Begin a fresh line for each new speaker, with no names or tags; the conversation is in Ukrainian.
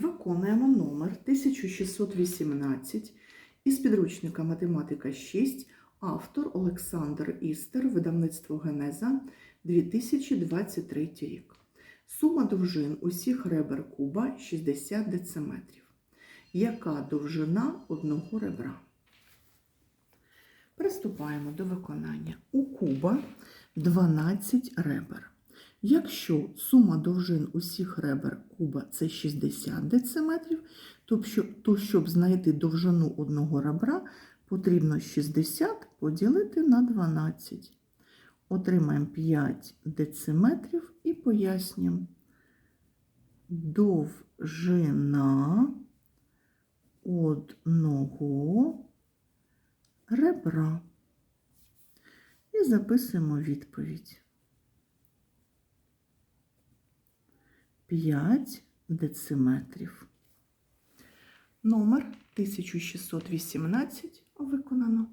Виконуємо номер 1618 із підручника Математика 6, автор Олександр Істер, видавництво Генеза 2023 рік. Сума довжин усіх ребер куба 60 дециметрів. Яка довжина одного ребра? Приступаємо до виконання. У куба 12 ребер. Якщо сума довжин усіх ребер куба це 60 дециметрів, то щоб, знайти довжину одного ребра, потрібно 60 поділити на 12. Отримаємо 5 дециметрів і пояснюємо. Довжина одного ребра. І записуємо відповідь. 5 дециметрів. Номер 1618 виконано.